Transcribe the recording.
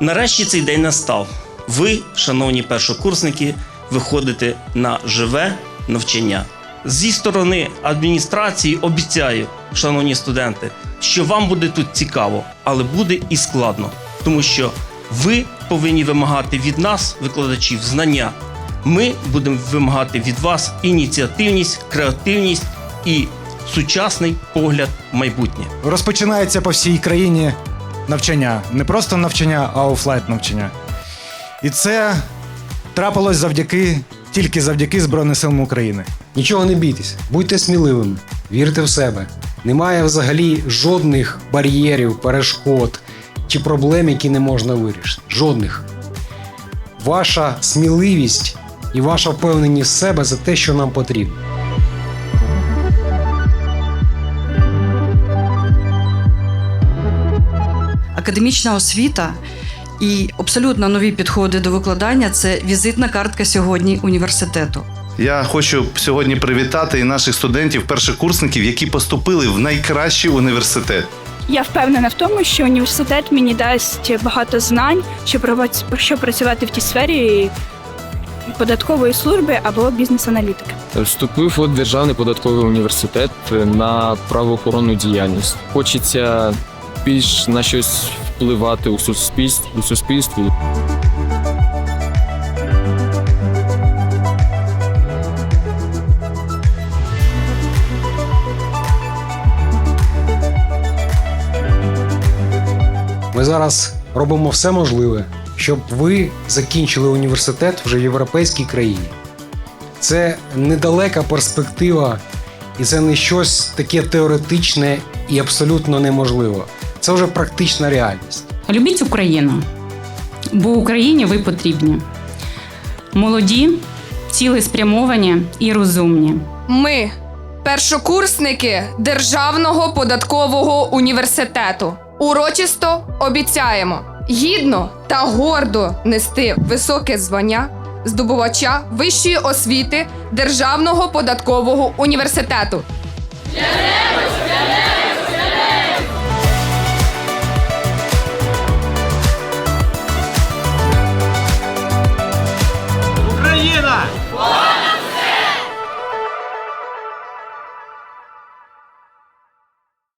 Нарешті цей день настав. Ви, шановні першокурсники, виходите на живе навчання. Зі сторони адміністрації обіцяю, шановні студенти, що вам буде тут цікаво, але буде і складно, тому що ви повинні вимагати від нас, викладачів, знання. Ми будемо вимагати від вас ініціативність, креативність і сучасний погляд в майбутнє. Розпочинається по всій країні навчання. Не просто навчання, а офлайн навчання. І це трапилось завдяки тільки завдяки Збройним силам України. Нічого не бійтесь, будьте сміливими, вірте в себе. Немає взагалі жодних бар'єрів, перешкод чи проблем, які не можна вирішити. Жодних. Ваша сміливість і ваша впевненість в себе це те, що нам потрібно. Академічна освіта і абсолютно нові підходи до викладання це візитна картка сьогодні університету. Я хочу сьогодні привітати і наших студентів, першокурсників, які поступили в найкращий університет. Я впевнена в тому, що університет мені дасть багато знань, щоб працювати в тій сфері податкової служби або бізнес-аналітики. Вступив у Державний податковий університет на правоохоронну діяльність. Хочеться більш на щось впливати у суспільстві у суспільстві. Ми зараз робимо все можливе, щоб ви закінчили університет вже в європейській країні. Це недалека перспектива, і це не щось таке теоретичне і абсолютно неможливе. Це вже практична реальність. Любіть Україну, бо Україні ви потрібні. Молоді, цілеспрямовані і розумні. Ми, першокурсники Державного податкового університету, урочисто обіцяємо гідно та гордо нести високе звання здобувача вищої освіти Державного податкового університету.